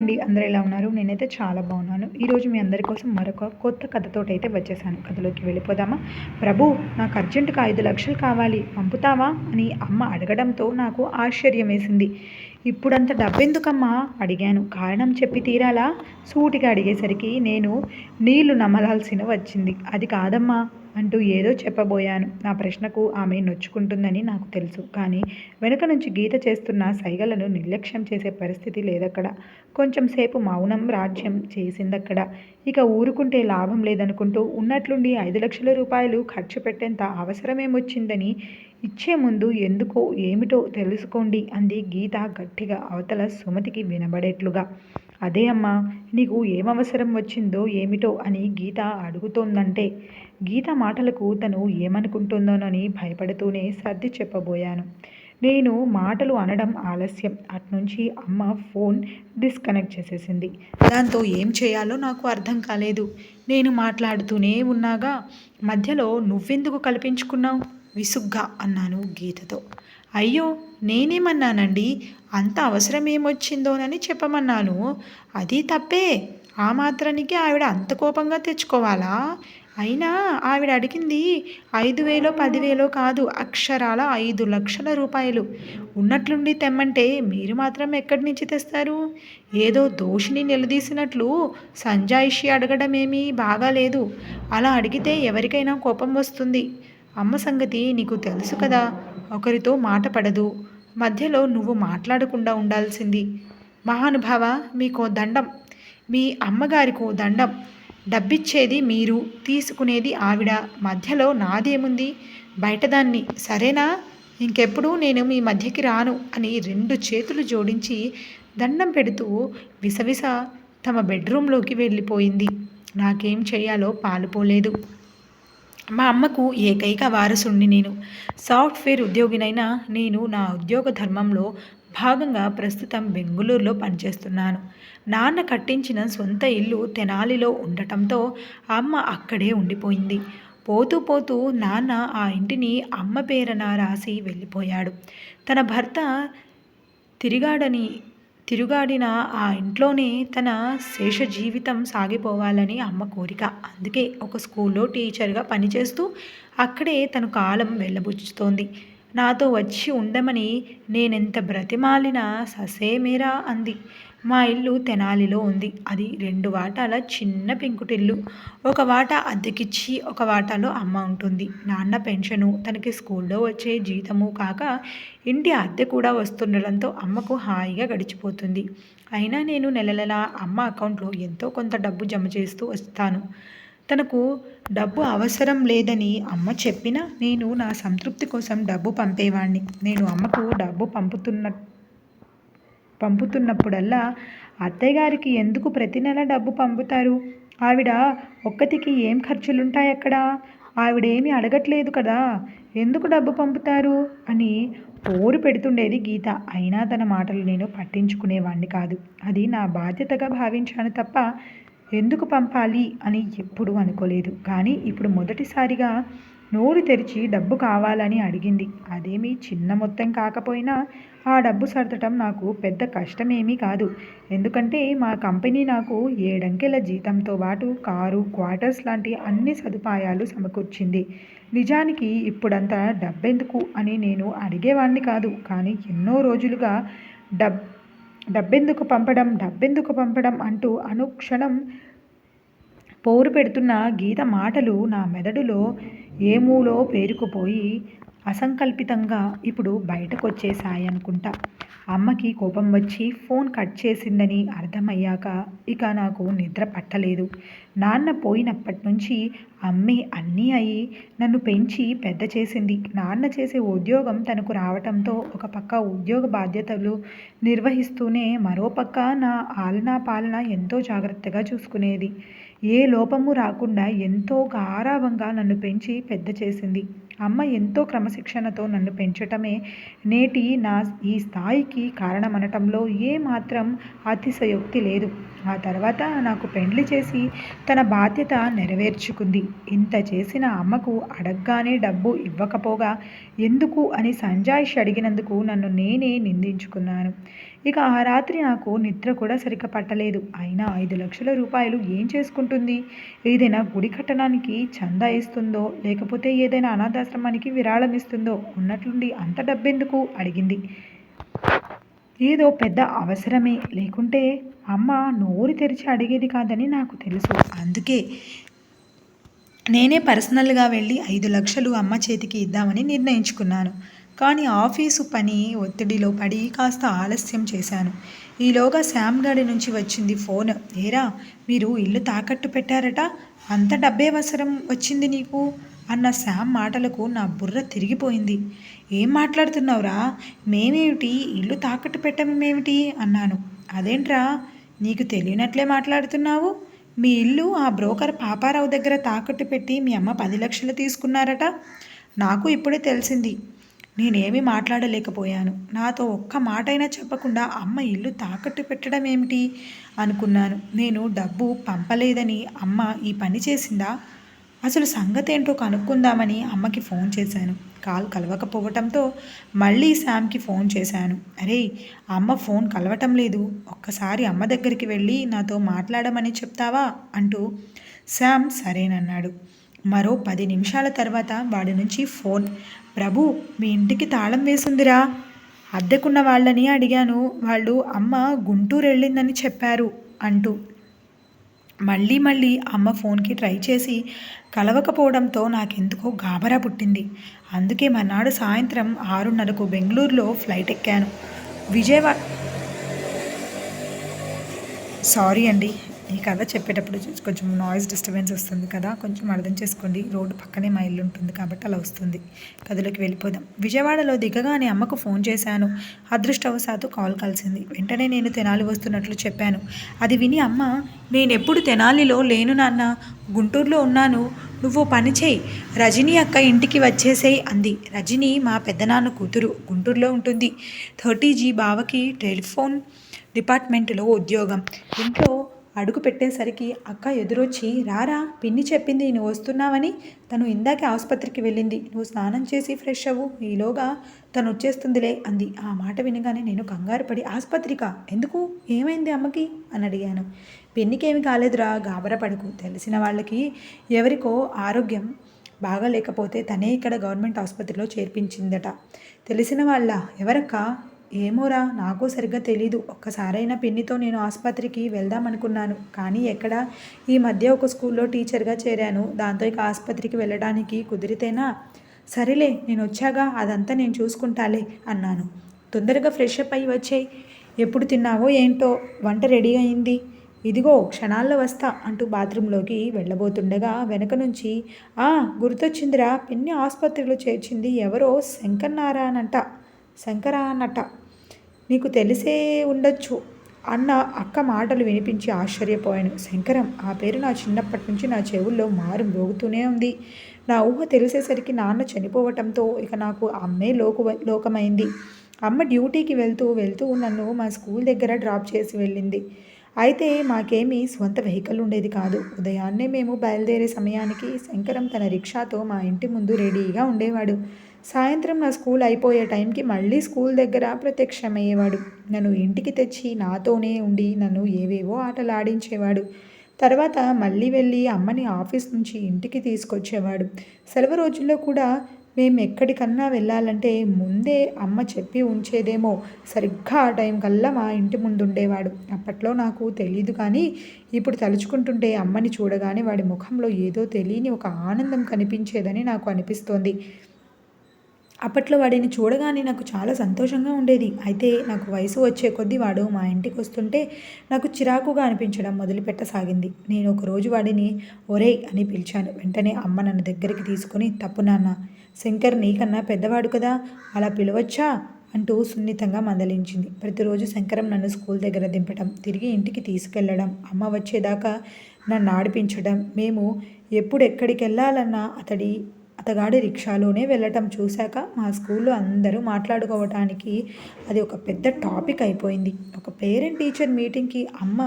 అండి అందరూ ఎలా ఉన్నారు? నేనైతే చాలా బాగున్నాను. ఈరోజు మీ అందరి కోసం మరొక కొత్త కథతోటి అయితే వచ్చేసాను. కథలోకి వెళ్ళిపోదామా? ప్రభు నాకు అర్జెంటుగా ఐదు లక్షలు కావాలి. పంపుతావా? అని అమ్మ అడగడంతో నాకు ఆశ్చర్యం వేసింది. ఇప్పుడంత డబ్బెందుకమ్మా? అడిగాను. కారణం చెప్పి తీరాలా? సూటిగా అడిగేసరికి నేను నీళ్ళు నమలాల్సిన వచ్చింది. అది కాదమ్మా. అంటూ ఏదో చెప్పబోయాను. నా ప్రశ్నకు ఆమె నొచ్చుకుంటుందని నాకు తెలుసు. కానీ వెనుక నుంచి గీత చేస్తున్న సైగలను నిర్లక్ష్యం చేసే పరిస్థితి లేదక్కడ. కొంచెం సేపు మౌనం రాజ్యం చేసిందక్కడ. ఇక ఊరుకుంటే లాభం లేదనుకుంటూ ఉన్నట్లుండి ఐదు లక్షల రూపాయలు ఖర్చు పెట్టేంత అవసరమేమొచ్చిందని ఇచ్చే ముందు ఎందుకో ఏమిటో తెలుసుకోండి అంది గీత గట్టిగా అవతల సుమతికి వినబడేట్లుగా. అదే అమ్మా నీకు ఏమవసరం వచ్చిందో ఏమిటో అని గీత అడుగుతోందంటే గీత మాటలకు తను ఏమనుకుంటుందోనని భయపడుతూనే సర్ది చెప్పబోయాను. నేను మాటలు అనడం ఆలస్యం. అట్నుంచి అమ్మ ఫోన్ డిస్కనెక్ట్ చేసేసింది. దాంతో ఏం చేయాలో నాకు అర్థం కాలేదు. నేను మాట్లాడుతూనే ఉన్నాగా మధ్యలో నువ్వెందుకు కల్పించుకున్నావు? విసుగ్గా అన్నాను గీతతో. అయ్యో నేనేమన్నానండి? అంత అవసరం ఏమొచ్చిందోనని చెప్పమన్నాను. అది తప్పే. ఆ మాత్రానికి ఆవిడ అంత కోపంగా తెచ్చుకోవాలా? అయినా ఆవిడ అడిగింది ఐదు వేలో పదివేలో కాదు అక్షరాల ఐదు లక్షల రూపాయలు. ఉన్నట్లుండి తెమ్మంటే మీరు మాత్రం ఎక్కడి నుంచి తెస్తారు? ఏదో దోషిని నిలదీసినట్లు సంజాయిషి అడగడం ఏమీ బాగాలేదు. అలా అడిగితే ఎవరికైనా కోపం వస్తుంది. అమ్మ సంగతి నీకు తెలుసు కదా ఒకరితో మాట పడదు. మధ్యలో నువ్వు మాట్లాడకుండా ఉండాల్సింది. మహానుభావ మీకో దండం. మీ అమ్మగారికో దండం. డబ్బిచ్చేది మీరు తీసుకునేది ఆవిడ. మధ్యలో నాదేముంది? బయటదాన్ని. సరేనా? ఇంకెప్పుడు నేను మీ మధ్యకి రాను అని రెండు చేతులు జోడించి దండం పెడుతూ విసవిస తమ బెడ్రూమ్లోకి వెళ్ళిపోయింది. నాకేం చేయాలో పాలుపోలేదు మా అమ్మకు ఏకైక వారసుణ్ణి నేను. సాఫ్ట్వేర్ ఉద్యోగినైనా నేను నా ఉద్యోగ ధర్మంలో భాగంగా ప్రస్తుతం బెంగుళూరులో పనిచేస్తున్నాను. నాన్న కట్టించిన సొంత ఇల్లు తెనాలిలో ఉండటంతో అమ్మ అక్కడే ఉండిపోయింది. పోతూ పోతూ నాన్న ఆ ఇంటిని అమ్మ పేరన రాసి వెళ్ళిపోయాడు. తన భర్త తిరిగాడని తిరుగాడిన ఆ ఇంట్లోనే తన శేష జీవితం సాగిపోవాలని అమ్మ కోరిక. అందుకే ఒక స్కూల్లో టీచర్గా పనిచేస్తూ అక్కడే తను కాలం వెళ్ళబుచ్చుతోంది. నాతో వచ్చి ఉండమని నేనెంత బ్రతిమాలినా ససేమేరా అంది. మా ఇల్లు తెనాలిలో ఉంది. అది రెండు వాటాల చిన్న పెంకుటిల్లు. ఒక వాట అద్దెకిచ్చి ఒక వాటాలో అమ్మ ఉంటుంది. నాన్న పెన్షను తనకి స్కూల్లో వచ్చే జీతము కాక ఇంటి అద్దె కూడా వస్తుండడంతో అమ్మకు హాయిగా గడిచిపోతుంది. అయినా నేను నెల నెల అమ్మ అకౌంట్లో ఎంతో కొంత డబ్బు జమ చేస్తూ వస్తాను. తనకు డబ్బు అవసరం లేదని అమ్మ చెప్పినా నేను నా సంతృప్తి కోసం డబ్బు పంపేవాణ్ణి. నేను అమ్మకు డబ్బు పంపుతున్న పంపుతున్నప్పుడల్లా అత్తయ్య గారికి ఎందుకు ప్రతి నెల డబ్బు పంపుతారు? ఆవిడ ఒక్కతికి ఏం ఖర్చులుంటాయి అక్కడ ఆవిడేమీ అడగట్లేదు కదా ఎందుకు డబ్బు పంపుతారు? అని పోరు పెడుతుండేది గీత. అయినా తన మాటలు నేను పట్టించుకునేవాణ్ణి కాదు. అది నా బాధ్యతగా భావించాను తప్ప ఎందుకు పంపాలి అని ఎప్పుడూ అనుకోలేదు. కానీ ఇప్పుడు మొదటిసారిగా నోరు తెరిచి డబ్బు కావాలని అడిగింది. అదేమీ చిన్న మొత్తం కాకపోయినా ఆ డబ్బు సర్దటం నాకు పెద్ద కష్టమేమీ కాదు. ఎందుకంటే మా కంపెనీ నాకు ఏడంకెల జీతంతో పాటు కారు క్వార్టర్స్ లాంటి అన్ని సదుపాయాలు సమకూర్చింది. నిజానికి ఇప్పుడంతా డబ్బెందుకు అని నేను అడిగేవాడిని కాదు. కానీ ఎన్నో రోజులుగా డబ్ డబ్బెందుకు పంపడం డబ్బెందుకు పంపడం అంటూ అనుక్షణం పోరు పెడుతున్న గీత మాటలు నా మెదడులో ఏమూలో పేరుకుపోయి అసంకల్పితంగా ఇప్పుడు బయటకొచ్చేసాయి అనుకుంటా అమ్మకి కోపం వచ్చి ఫోన్ కట్ చేసిందని అర్థమయ్యాక ఇక నాకు నిద్ర పట్టలేదు. నాన్న పోయినప్పటి నుంచి అమ్మే అన్నీ అయి నన్ను పెంచి పెద్ద చేసింది. నాన్న చేసే ఉద్యోగం తనకు రావటంతో ఒక పక్క ఉద్యోగ బాధ్యతలు నిర్వహిస్తూనే మరోపక్క నా ఆలనా పాలన ఎంతో జాగ్రత్తగా చూసుకునేది. ఏ లోపము రాకుండా ఎంతో గారాభంగా నన్ను పెంచి పెద్ద చేసింది. అమ్మ ఎంతో క్రమశిక్షణతో నన్ను పెంచటమే నేటి నా ఈ స్థాయికి కారణమనటంలో ఏమాత్రం అతిశయోక్తి లేదు. ఆ తర్వాత నాకు పెండ్లి చేసి తన బాధ్యత నెరవేర్చుకుంది. ఇంత చేసిన అమ్మకు అడగ్గానే డబ్బు ఇవ్వకపోగా ఎందుకు అని సంజాయిషి అడిగినందుకు నన్ను నేనే నిందించుకున్నాను. ఇక ఆ రాత్రి నాకు నిద్ర కూడా సరిగ్గా పట్టలేదు. అయినా ఐదు లక్షల రూపాయలు ఏం చేసుకుంటుంది? ఏదైనా గుడి కట్టడానికి చందా ఇస్తుందో లేకపోతే ఏదైనా అనాథాశ్రమానికి విరాళం ఇస్తుందో ఉన్నట్లుండి అంత డబ్బెందుకు? అడిగింది. ఏదో పెద్ద అవసరమే. లేకుంటే అమ్మ నోరు తెరిచి అడిగేది కాదని నాకు తెలుసు. అందుకే నేనే పర్సనల్గా వెళ్ళి ఐదు లక్షలు అమ్మ చేతికి ఇద్దామని నిర్ణయించుకున్నాను. కానీ ఆఫీసు పని ఒత్తిడిలో పడి కాస్త ఆలస్యం చేశాను. ఈలోగా శామ్ గడి నుంచి వచ్చింది ఫోన్. ఏరా మీరు ఇల్లు తాకట్టు పెట్టారట? అంత డబ్బే అవసరం వచ్చింది నీకు? అన్న శామ్ మాటలకు నా బుర్ర తిరిగిపోయింది. ఏం మాట్లాడుతున్నావురా? మేమేమిటి? ఇల్లు తాకట్టు పెట్టమేమిటి అన్నాను. అదేంట్రా? నీకు తెలియనట్లే మాట్లాడుతున్నావు? మీ ఇల్లు ఆ బ్రోకర్ పాపారావు దగ్గర తాకట్టు పెట్టి మీ అమ్మ పది లక్షలు తీసుకున్నారట? నాకు ఇప్పుడే తెలిసింది. నేనేమి మాట్లాడలేకపోయాను. నాతో ఒక్క మాటైనా చెప్పకుండా అమ్మ ఇల్లు తాకట్టు పెట్టడం ఏమిటి అనుకున్నాను. నేను డబ్బు పంపలేదని అమ్మ ఈ పని చేసిందా? అసలు సంగతి ఏంటో కనుక్కుందామని అమ్మకి ఫోన్ చేశాను. కాల్ కలవకపోవటంతో మళ్ళీ శామ్కి ఫోన్ చేశాను. అరే అమ్మ ఫోన్ కలవటం లేదు. ఒక్కసారి అమ్మ దగ్గరికి వెళ్ళి నాతో మాట్లాడమని చెప్తావా? అంటూ శామ్ సరేనన్నాడు. మరో పది నిమిషాల తర్వాత వాడి నుంచి ఫోన్. ప్రభు మీ ఇంటికి తాళం వేసిందిరా. అద్దెకున్న వాళ్ళని అడిగాను. వాళ్ళు అమ్మ గుంటూరు వెళ్ళిందని చెప్పారు అంటూ. మళ్ళీ మళ్ళీ అమ్మ ఫోన్కి ట్రై చేసి కలవకపోవడంతో నాకెందుకో గాబరా పుట్టింది. అందుకే మర్నాడు సాయంత్రం ఆరున్నరకు బెంగళూరులో ఫ్లైట్ ఎక్కాను. విజయవాడ సారీ అండి. ఈ కథ చెప్పేటప్పుడు కొంచెం నాయిస్ డిస్టర్బెన్స్ వస్తుంది కదా కొంచెం అర్థం చేసుకోండి. రోడ్డు పక్కనే మా ఇల్లు ఉంటుంది కాబట్టి అలా వస్తుంది. కథలోకి వెళ్ళిపోదాం. విజయవాడలో దిగగానే అమ్మకు ఫోన్ చేశాను. అదృష్టవశాత్తు కాల్ కలిసింది. వెంటనే నేను తెనాలి వస్తున్నట్లు చెప్పాను. అది విని అమ్మ నేను ఎప్పుడు తెనాలిలో లేను నాన్న. గుంటూరులో ఉన్నాను. నువ్వు పని చేయి. రజనీ అక్క ఇంటికి వచ్చేసేయి అంది. రజనీ మా పెద్దనాన్న కూతురు గుంటూరులో ఉంటుంది. థర్టీ జీ బావకి టెలిఫోన్ డిపార్ట్మెంట్లో ఉద్యోగం. ఇంట్లో అడుగు పెట్టేసరికి అక్క ఎదురొచ్చి రారా? పిన్ని చెప్పింది నువ్వు వస్తున్నావని? తను ఇందాకే ఆసుపత్రికి వెళ్ళింది. నువ్వు స్నానం చేసి ఫ్రెష్ అవ్వు. ఈలోగా తను వచ్చేస్తుందిలే అంది. ఆ మాట వినగానే నేను కంగారు పడి ఆసుపత్రికా? ఎందుకు? ఏమైంది అమ్మకి? అని అడిగాను. పిన్నికేమి కాలేదురా గాబరపడకు తెలిసిన వాళ్ళకి ఎవరికో ఆరోగ్యం బాగాలేకపోతే తనే ఇక్కడ గవర్నమెంట్ ఆసుపత్రిలో చేర్పించిందట. తెలిసిన వాళ్ళ ఎవరక్క? ఏమోరా నాకు సరిగ్గా తెలీదు. ఒక్కసారైనా పిన్నితో నేను ఆసుపత్రికి వెళ్దామనుకున్నాను. కానీ ఎక్కడ? ఈ మధ్య ఒక స్కూల్లో టీచర్గా చేరాను. దాంతో ఇక ఆసుపత్రికి వెళ్ళడానికి కుదిరితేనా? సరేలే నేను వచ్చాగా అదంతా నేను చూసుకుంటాలే అన్నాను. తొందరగా ఫ్రెష్ అప్ అయ్యి వచ్చాయి. ఎప్పుడు తిన్నావో ఏంటో? వంట రెడీ అయింది. ఇదిగో క్షణాల్లో వస్తా అంటూ బాత్రూంలోకి వెళ్ళబోతుండగా వెనక నుంచి ఆ గుర్తొచ్చిందిరా పిన్ని ఆసుపత్రిలో చేర్చింది ఎవరో శంకర్నారాయణంట శంకర అన్నట నీకు తెలిసే ఉండొచ్చు అన్న అక్క మాటలు వినిపించి ఆశ్చర్యపోయాను. శంకరం ఆ పేరు నా చిన్నప్పటి నుంచి నా చెవుల్లో మారు మోగుతూనే ఉంది. నా ఊహ తెలిసేసరికి నాన్న చనిపోవటంతో ఇక నాకు అమ్మే లోకు లోకమైంది. అమ్మ డ్యూటీకి వెళ్తూ వెళ్తూ నన్ను మా స్కూల్ దగ్గర డ్రాప్ చేసి వెళ్ళింది. అయితే మాకేమీ స్వంత వెహికల్ ఉండేది కాదు. ఉదయాన్నే మేము బయలుదేరే సమయానికి శంకరం తన రిక్షాతో మా ఇంటి ముందు రెడీగా ఉండేవాడు. సాయంత్రం నా స్కూల్ అయిపోయే టైంకి మళ్ళీ స్కూల్ దగ్గర ప్రత్యక్షమయ్యేవాడు. నన్ను ఇంటికి తెచ్చి నాతోనే ఉండి నన్ను ఏవేవో ఆటలు ఆడించేవాడు. తర్వాత మళ్ళీ వెళ్ళి అమ్మని ఆఫీస్ నుంచి ఇంటికి తీసుకొచ్చేవాడు. సెలవు రోజుల్లో కూడా మేము ఎక్కడికన్నా వెళ్ళాలంటే ముందే అమ్మ చెప్పి ఉంచేదేమో. సరిగ్గా ఆ టైం కల్లా మా ఇంటి ముందు ఉండేవాడు అప్పట్లో నాకు తెలియదు కానీ ఇప్పుడు తలుచుకుంటుంటే అమ్మని చూడగానే వాడి ముఖంలో ఏదో తెలియని ఒక ఆనందం కనిపించేదని నాకు అనిపిస్తోంది. అప్పట్లో వాడిని చూడగానే నాకు చాలా సంతోషంగా ఉండేది. అయితే నాకు వయసు వచ్చే కొద్దీ వాడు మా ఇంటికి వస్తుంటే నాకు చిరాకుగా అనిపించడం మొదలుపెట్టసాగింది. నేను ఒకరోజు వాడిని ఒరే అని పిలిచాను. వెంటనే అమ్మ నన్ను దగ్గరికి తీసుకొని తప్పు నాన్న శంకర్ నీకన్నా పెద్దవాడు కదా అలా పిలవచ్చా? అంటూ సున్నితంగా మందలించింది. ప్రతిరోజు శంకరం నన్ను స్కూల్ దగ్గర దింపడం తిరిగి ఇంటికి తీసుకెళ్ళడం అమ్మ వచ్చేదాకా నన్ను ఆడిపించడం మేము ఎప్పుడు ఎక్కడికి వెళ్ళాలన్నా అతడి అతగాడి రిక్షాలోనే వెళ్ళటం చూశాక మా స్కూల్లో అందరూ మాట్లాడుకోవటానికి అది ఒక పెద్ద టాపిక్ అయిపోయింది. ఒక పేరెంట్ టీచర్ మీటింగ్కి అమ్మ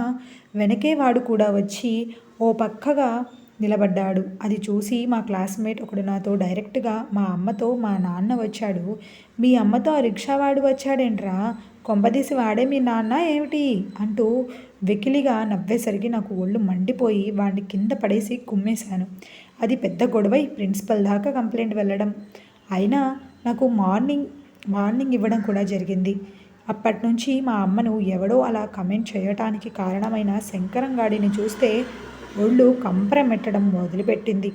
వెనకే వాడు కూడా వచ్చి ఓ పక్కగా నిలబడ్డాడు. అది చూసి మా క్లాస్మేట్ ఒకడు నాతో డైరెక్ట్గా మా అమ్మతో మా నాన్న వచ్చాడు. మీ అమ్మతో ఆ రిక్షావాడు వచ్చాడేంట్రా? కొంపదీసి వాడే మీ నాన్న ఏమిటి? అంటూ వెకిలిగా నవ్వేసరికి నాకు ఒళ్ళు మండిపోయి వాడిని కింద పడేసి కుమ్మేశాను. అది పెద్ద గొడవై ప్రిన్సిపల్ దాకా కంప్లైంట్ వెళ్ళడం. అయినా నాకు మార్నింగ్ మార్నింగ్ ఇవ్వడం కూడా జరిగింది. అప్పటి నుంచి మా అమ్మను ఎవడో అలా కమెంట్ చేయటానికి కారణమైన శంకరంగాడిని చూస్తే ఒళ్ళు కంపరమెట్టడం మొదలుపెట్టింది.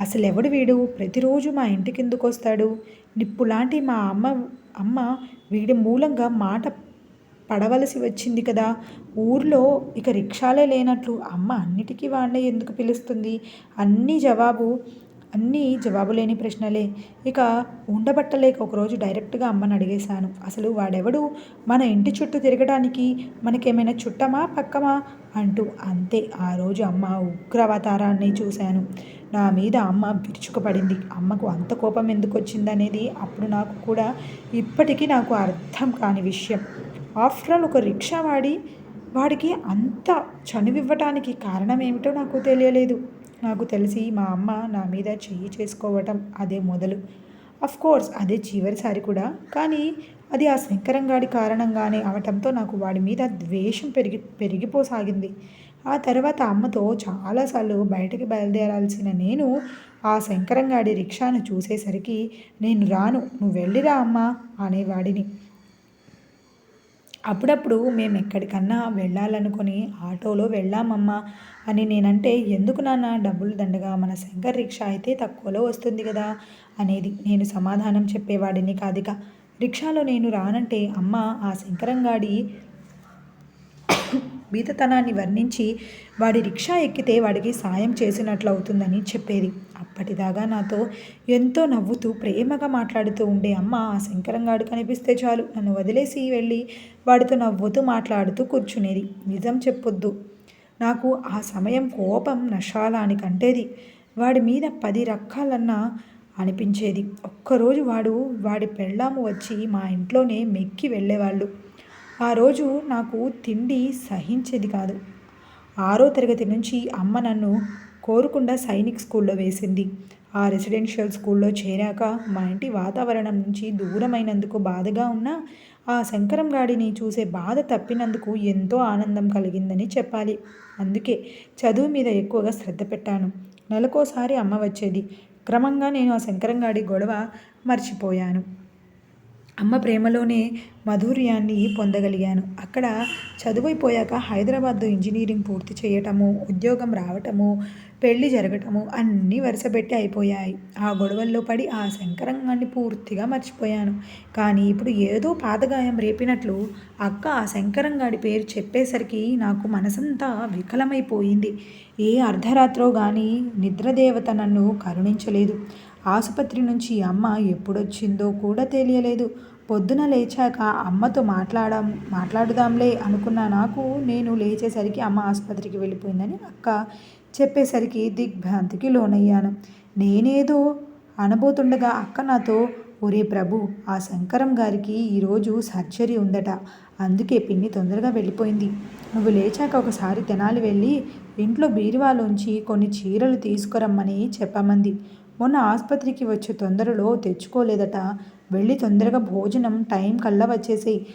అసలు ఎవడు వీడు? ప్రతిరోజు మా ఇంటికి ఎందుకు వస్తాడు నిప్పులాంటి మా అమ్మ అమ్మ వీడి మూలంగా మాట పడవలసి వచ్చింది కదా. ఊర్లో ఇక రిక్షాలే లేనట్లు అమ్మ అన్నిటికీ వాడినే ఎందుకు పిలుస్తుంది? అన్నీ జవాబు అన్నీ జవాబు లేని ప్రశ్నలే. ఇక ఉండబట్టలేక ఒకరోజు డైరెక్ట్గా అమ్మని అడిగేశాను. అసలు వాడెవడు? మన ఇంటి చుట్టూ తిరగడానికి మనకేమైనా చుట్టమా పక్కమా? అంటూ అంతే. ఆ రోజు అమ్మ ఉగ్రవతారాన్ని చూశాను. నా మీద అమ్మ విరుచుకుపడింది. అమ్మకు అంత కోపం ఎందుకు వచ్చిందనేది అప్పుడు నాకు కూడా ఇప్పటికీ నాకు అర్థం కాని విషయం. ఆఫ్టర్ ఆల్ ఒక రిక్షా వాడి వాడికి అంత చనువివ్వటానికి కారణం ఏమిటో నాకు తెలియలేదు. నాకు తెలిసి మా అమ్మ నా మీద చెయ్యి చేసుకోవటం అదే మొదలు. అఫ్ కోర్స్ అదే చివరిసారి కూడా. కానీ అది ఆ శంకరంగాడి కారణంగానే అవటంతో నాకు వాడి మీద ద్వేషం పెరిగి పెరిగిపోసాగింది. ఆ తర్వాత అమ్మతో చాలాసార్లు బయటకి బయలుదేరాల్సిన నేను ఆ శంకరంగాడి రిక్షాను చూసేసరికి నేను రాను నువ్వు వెళ్ళిరా అమ్మా అనేవాడిని. అప్పుడప్పుడు మేము ఎక్కడికన్నా వెళ్ళాలనుకుని ఆటోలో వెళ్ళామమ్మా అని నేనంటే ఎందుకు నాన్న డబ్బులు దండగా? మన శంకర్ రిక్షా అయితే తక్కువలో వస్తుంది కదా అనేది నేను సమాధానం చెప్పేవాడిని కాదిక రిక్షాలో నేను రానంటే అమ్మ ఆ శంకరంగాడి బీతతనాన్ని వర్ణించి వాడి రిక్షా ఎక్కితే వాడికి సాయం చేసినట్లు అవుతుందని చెప్పేది. అప్పటిదాకా నాతో ఎంతో నవ్వుతూ ప్రేమగా మాట్లాడుతూ ఉండే అమ్మ ఆ శంకరంగాడు కనిపిస్తే చాలు. నన్ను వదిలేసి వెళ్ళి వాడితో నవ్వుతూ మాట్లాడుతూ కూర్చునేది. నిజం చెప్పొద్దు. నాకు ఆ సమయం కోపం నషాలాని కంటేది. వాడి మీద పది రకాలన్నా అనిపించేది. ఒక్కరోజు వాడు వాడి పెళ్ళాము వచ్చి మా ఇంట్లోనే మెక్కి వెళ్ళేవాళ్ళు. ఆ రోజు నాకు తిండి సహించేది కాదు. ఆరో తరగతి నుంచి అమ్మ నన్ను కోరుకుండా సైనిక్ స్కూల్లో వేసింది. ఆ రెసిడెన్షియల్ స్కూల్లో చేరాక మా ఇంటి వాతావరణం నుంచి దూరమైనందుకు బాధగా ఉన్నా ఆ శంకరం గాడిని చూసే బాధ తప్పినందుకు ఎంతో ఆనందం కలిగిందని చెప్పాలి. అందుకే చదువు మీద ఎక్కువగా శ్రద్ధ పెట్టాను. నెలకోసారి అమ్మ వచ్చేది. క్రమంగా నేను ఆ శంకరంగాడి గొడవ మర్చిపోయాను. అమ్మ ప్రేమలోనే మధుర్యాన్ని పొందగలిగాను. అక్కడ చదువైపోయాక హైదరాబాద్లో ఇంజనీరింగ్ పూర్తి చేయటము ఉద్యోగం రావటము పెళ్ళి జరగటము అన్నీ వరుసపెట్టి అయిపోయాయి. ఆ గొడవల్లో పడి ఆ శంకరంగాన్ని పూర్తిగా మర్చిపోయాను. కానీ ఇప్పుడు ఏదో పాతగాయం రేపినట్లు అక్క ఆ శంకరంగాడి పేరు చెప్పేసరికి నాకు మనసంతా వికలమైపోయింది. ఏ అర్ధరాత్రో కానీ నిద్రదేవత నన్ను కరుణించలేదు. ఆసుపత్రి నుంచి అమ్మ ఎప్పుడొచ్చిందో కూడా తెలియలేదు. పొద్దున లేచాక అమ్మతో మాట్లాడడం మాట్లాడుదాంలే అనుకున్న నాకు నేను లేచేసరికి అమ్మ ఆసుపత్రికి వెళ్ళిపోయిందని అక్క చెప్పేసరికి దిగ్భ్రాంతికి లోనయ్యాను. నేనేదో అనబోతుండగా అక్క నాతో ఒరే ప్రభు ఆ శంకరం గారికి ఈరోజు సర్జరీ ఉందట. అందుకే పిన్ని తొందరగా వెళ్ళిపోయింది. నువ్వు లేచాక ఒకసారి తెనాలి వెళ్ళి ఇంట్లో బీరువాలోంచి కొన్ని చీరలు తీసుకురమ్మని చెప్పమంది. మొన్న ఆసుపత్రికి వచ్చే తొందరలో తెచ్చుకోలేదట. వెళ్ళి తొందరగా భోజనం టైం కల్లా వచ్చేసేయి.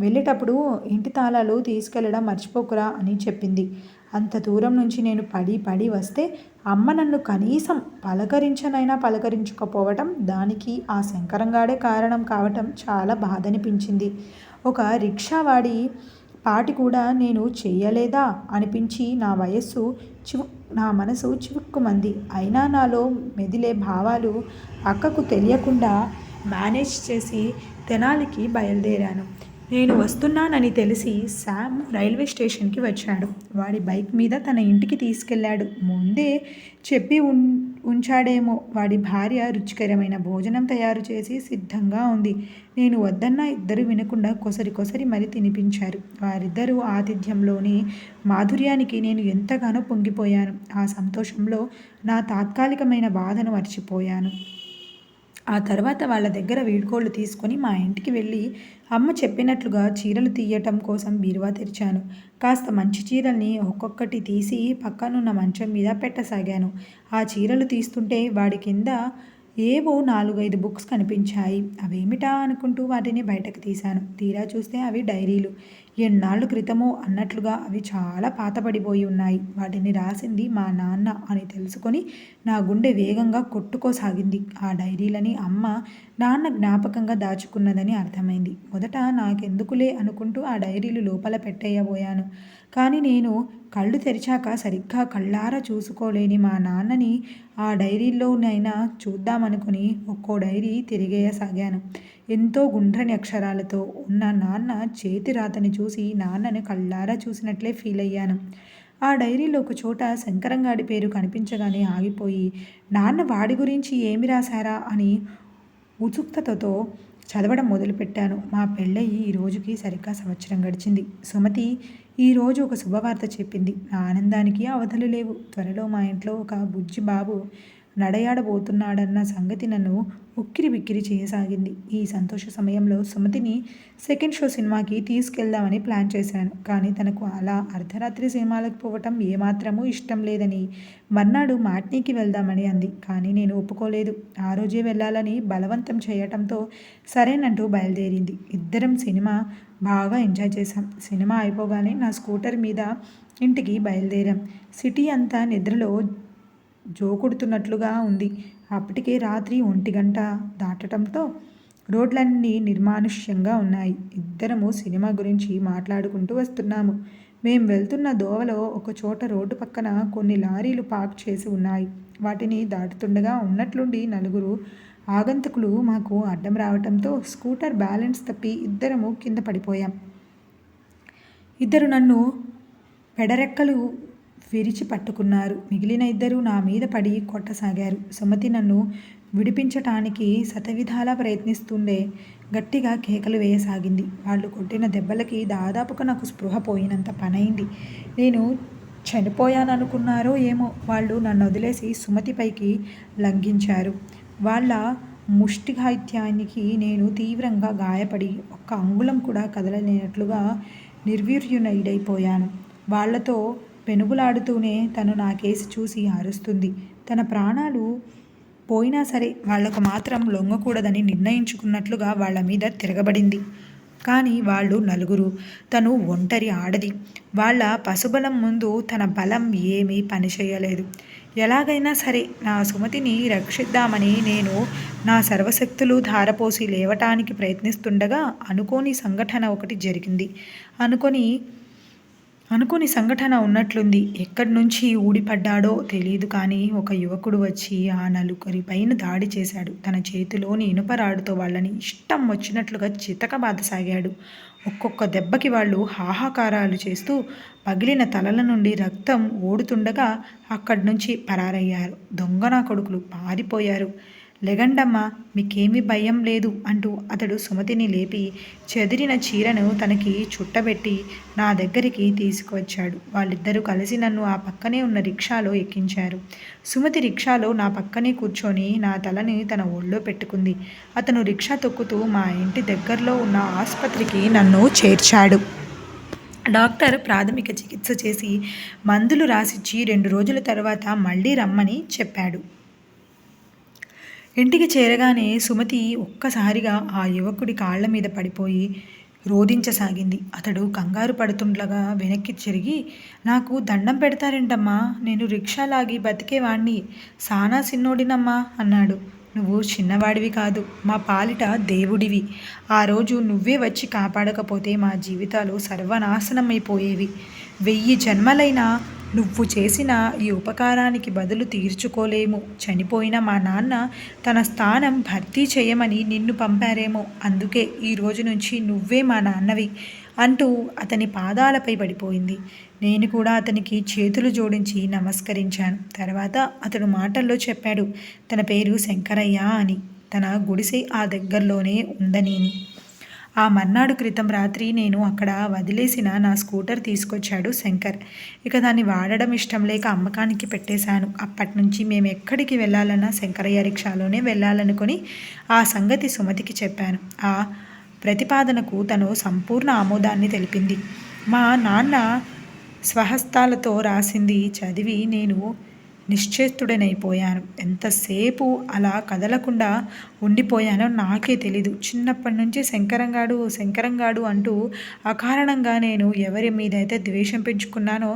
వెళ్ళేటప్పుడు ఇంటి తాళాలు తీసుకెళ్ళడం మర్చిపోకురా అని చెప్పింది. అంత దూరం నుంచి నేను పడి పడి వస్తే అమ్మ నన్ను కనీసం పలకరించనైనా పలకరించకపోవటం దానికి ఆ శంకరంగాడే కారణం కావటం చాలా బాధ అనిపించింది ఒక రిక్షావాడి పాటి కూడా నేను చేయలేదా అనిపించి నా వయస్సు చివు నా మనసు చివుక్కుమంది. అయినా నాలో మెదిలే భావాలు అక్కకు తెలియకుండా మేనేజ్ చేసి తెనాలికి బయలుదేరాను. నేను వస్తున్నానని తెలిసి శామ్ రైల్వే స్టేషన్కి వచ్చాడు. వాడి బైక్ మీద తన ఇంటికి తీసుకెళ్ళాడు. ముందే చెప్పి ఉన్ ఉంచాడేమో. వాడి భార్య రుచికరమైన భోజనం తయారు చేసి సిద్ధంగా ఉంది. నేను వద్దన్నా ఇద్దరు వినకుండా కొసరి కొసరి మరి తినిపించారు. వారిద్దరూ ఆతిథ్యంలోని మాధుర్యానికి నేను ఎంతగానో పొంగిపోయాను. ఆ సంతోషంలో నా తాత్కాలికమైన బాధను మర్చిపోయాను. ఆ తర్వాత వాళ్ళ దగ్గర వీడ్కోళ్ళు తీసుకొని మా ఇంటికి వెళ్ళి అమ్మ చెప్పినట్లుగా చీరలు తీయటం కోసం బీరువా తెరిచాను. కాస్త మంచి చీరల్ని ఒక్కొక్కటి తీసి పక్కనున్న మంచం మీద పెట్టసాగాను. ఆ చీరలు తీస్తుంటే వాడి కింద ఏవో నాలుగైదు బుక్స్ కనిపించాయి. అవేమిటా అనుకుంటూ వాటిని బయటకు తీశాను. తీరా చూస్తే అవి డైరీలు. ఎన్నాళ్ళు క్రితమో అన్నట్లుగా అవి చాలా పాతపడిపోయి ఉన్నాయి. వాటిని రాసింది మా నాన్న అని తెలుసుకొని నా గుండె వేగంగా కొట్టుకోసాగింది. ఆ డైరీలని అమ్మ నాన్న జ్ఞాపకంగా దాచుకున్నదని అర్థమైంది. మొదట నాకెందుకులే అనుకుంటూ ఆ డైరీలు లోపల పెట్టేయబోయాను. కానీ నేను కళ్ళు తెరిచాక సరిగ్గా కళ్ళారా చూసుకోలేని మా నాన్నని ఆ డైరీలోనైనా చూద్దామనుకుని ఒక్కో డైరీ తిరిగేయసాగాను. ఎంతో గుండ్రని అక్షరాలతో ఉన్న నాన్న చేతి రాతని చూసి నాన్నని కళ్ళారా చూసినట్లే ఫీల్ అయ్యాను. ఆ డైరీలో ఒక చోట శంకరంగాడి పేరు కనిపించగానే ఆగిపోయి నాన్న వాడి గురించి ఏమి రాశారా? అని ఉత్సుక్తతతో చదవడం మొదలుపెట్టాను. మా పెళ్ళయి ఈ రోజుకి సరిగ్గా సంవత్సరం గడిచింది. సుమతి ఈరోజు ఒక శుభవార్త చెప్పింది. నా ఆనందానికి అవధులు లేవు. త్వరలో మా ఇంట్లో ఒక బుజ్జి బాబు నడయాడబోతున్నాడన్న సంగతి నన్ను ఉక్కిరి బిక్కిరి చేయసాగింది. ఈ సంతోష సమయంలో సుమతిని సెకండ్ షో సినిమాకి తీసుకెళ్దామని ప్లాన్ చేశాను. కానీ తనకు అలా అర్ధరాత్రి సినిమాలకు పోవటం ఏమాత్రమూ ఇష్టం లేదని మర్నాడు మాట్నీకి వెళ్దామని అంది. కానీ నేను ఒప్పుకోలేదు. ఆ రోజే వెళ్ళాలని బలవంతం చేయటంతో సరేనంటూ బయలుదేరింది. ఇద్దరం సినిమా బాగా ఎంజాయ్ చేశాం. సినిమా అయిపోగానే నా స్కూటర్ మీద ఇంటికి బయలుదేరాం. సిటీ అంతా నిద్రలో జోకుడుతున్నట్లుగా ఉంది. అప్పటికే రాత్రి ఒంటి గంట దాటడంతో రోడ్లన్నీ నిర్మానుష్యంగా ఉన్నాయి. ఇద్దరము సినిమా గురించి మాట్లాడుకుంటూ వస్తున్నాము. మేం వెళ్తున్న దోవలో ఒక చోట రోడ్డు పక్కన కొన్ని లారీలు పార్క్ చేసి ఉన్నాయి. వాటిని దాటుతుండగా ఉన్నట్లుండి నలుగురు ఆగంతకులు మాకు అడ్డం రావటంతో స్కూటర్ బ్యాలెన్స్ తప్పి ఇద్దరము కింద పడిపోయాం. ఇద్దరు నన్ను పెడరెక్కలు విరిచి పట్టుకున్నారు. మిగిలిన ఇద్దరు నా మీద పడి కొట్టసాగారు. సుమతి నన్ను విడిపించటానికి శతవిధాలా ప్రయత్నిస్తుండే గట్టిగా కేకలు వేయసాగింది. వాళ్ళు కొట్టిన దెబ్బలకి దాదాపుగా నాకు స్పృహ పోయినంత పనైంది. నేను చనిపోయాననుకున్నారో ఏమో వాళ్ళు నన్ను వదిలేసి సుమతిపైకి లంఘించారు. వాళ్ళ ముష్టిఘాయిత్యానికి నేను తీవ్రంగా గాయపడి ఒక్క అంగుళం కూడా కదలలేనట్లుగా నిర్వీర్యునైడైపోయాను వాళ్ళతో పెనుగులాడుతూనే తను నా కేసి చూసి అరుస్తుంది. తన ప్రాణాలు పోయినా సరే వాళ్ళకు మాత్రం లొంగకూడదని నిర్ణయించుకున్నట్లుగా వాళ్ళ మీద తిరగబడింది. కానీ వాళ్ళు నలుగురు తను ఒంటరి ఆడది. వాళ్ళ పశుబలం ముందు తన బలం ఏమీ పనిచేయలేదు. ఎలాగైనా సరే నా సుమతిని రక్షిద్దామని నేను నా సర్వశక్తులు ధారపోసి లేవటానికి ప్రయత్నిస్తుండగా అనుకోని సంఘటన ఒకటి జరిగింది. అనుకొని అనుకోని సంఘటన ఉన్నట్లుంది. ఎక్కడి నుంచి ఊడిపడ్డాడో తెలియదు కానీ ఒక యువకుడు వచ్చి ఆ నలుగురి పైన దాడి చేశాడు. తన చేతిలోని ఇనుపరాడుతో వాళ్ళని ఇష్టం వచ్చినట్లుగా చితకబాదసాగాడు ఒక్కొక్క దెబ్బకి వాళ్ళు హాహాకారాలు చేస్తూ పగిలిన తలల నుండి రక్తం ఓడుతుండగా అక్కడి నుంచి పరారయ్యారు. దొంగన కొడుకులు పారిపోయారు. లెగండమ్మా మీకేమీ భయం లేదు అంటూ అతడు సుమతిని లేపి చెదిరిన చీరను తనకి చుట్టబెట్టి నా దగ్గరికి తీసుకువచ్చాడు. వాళ్ళిద్దరూ కలిసి నన్ను ఆ పక్కనే ఉన్న రిక్షాలో ఎక్కించారు. సుమతి రిక్షాలో నా పక్కనే కూర్చొని నా తలని తన ఒళ్ళో పెట్టుకుంది. అతను రిక్షా తొక్కుతూ మా ఇంటి దగ్గరలో ఉన్న ఆసుపత్రికి నన్ను చేర్చాడు. డాక్టర్ ప్రాథమిక చికిత్స చేసి మందులు రాసిచ్చి రెండు రోజుల తర్వాత మళ్ళీ రమ్మని చెప్పాడు. ఇంటికి చేరగానే సుమతి ఒక్కసారిగా ఆ యువకుడి కాళ్ళ మీద పడిపోయి రోధించసాగింది. అతడు కంగారు పడుతుండగా వెనక్కి తిరిగి నాకు దండం పెడతారేంటమ్మా? నేను రిక్షా లాగి బతికేవాణ్ణి. సానా సిన్నోడినమ్మా అన్నాడు. నువ్వు చిన్నవాడివి కాదు మా పాలిట దేవుడివి. ఆ రోజు నువ్వే వచ్చి కాపాడకపోతే మా జీవితాలు సర్వనాశనమైపోయేవి. వెయ్యి జన్మలైనా నువ్వు చేసిన ఈ ఉపకారానికి బదులు తీర్చుకోలేము. చనిపోయిన మా నాన్న తన స్థానం భర్తీ చేయమని నిన్ను పంపారేమో. అందుకే ఈ రోజు నుంచి నువ్వే మా నాన్నవి అంటూ అతని పాదాలపై పడిపోయింది. నేను కూడా అతనికి చేతులు జోడించి నమస్కరించాను. తర్వాత అతడు మాటల్లో చెప్పాడు తన పేరు శంకరయ్య అని. తన గుడిసె ఆ దగ్గరలోనే ఉందని ఆ మర్నాడు క్రితం రాత్రి నేను అక్కడ వదిలేసిన నా స్కూటర్ తీసుకొచ్చాడు శంకర్. ఇక దాన్ని వాడడం ఇష్టం లేక అమ్మకానికి పెట్టేశాను. అప్పటి నుంచి మేము ఎక్కడికి వెళ్ళాలన్నా శంకరయ్య రిక్షాలోనే వెళ్ళాలనుకుని ఆ సంగతి సుమతికి చెప్పాను. ఆ ప్రతిపాదనకు తను సంపూర్ణ ఆమోదాన్ని తెలిపింది. మా నాన్న స్వహస్తాలతో రాసింది చదివి నేను నిశ్చేష్టుడనైపోయాను ఎంతసేపు అలా కదలకుండా ఉండిపోయానో నాకే తెలీదు. చిన్నప్పటి నుంచి శంకరంగాడు శంకరంగాడు అంటూ అకారణంగా నేను ఎవరి మీదైతే ద్వేషం పెంచుకున్నానో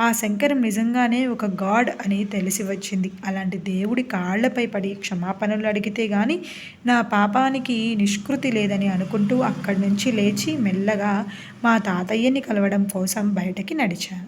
ఆ శంకరం నిజంగానే ఒక గాడ్ అని తెలిసి వచ్చింది. అలాంటి దేవుడి కాళ్ళపై పడి క్షమాపణలు అడిగితే కానీ నా పాపానికి నిష్కృతి లేదని అనుకుంటూ అక్కడి నుంచి లేచి మెల్లగా మా తాతయ్యని కలవడం కోసం బయటకి నడిచాను.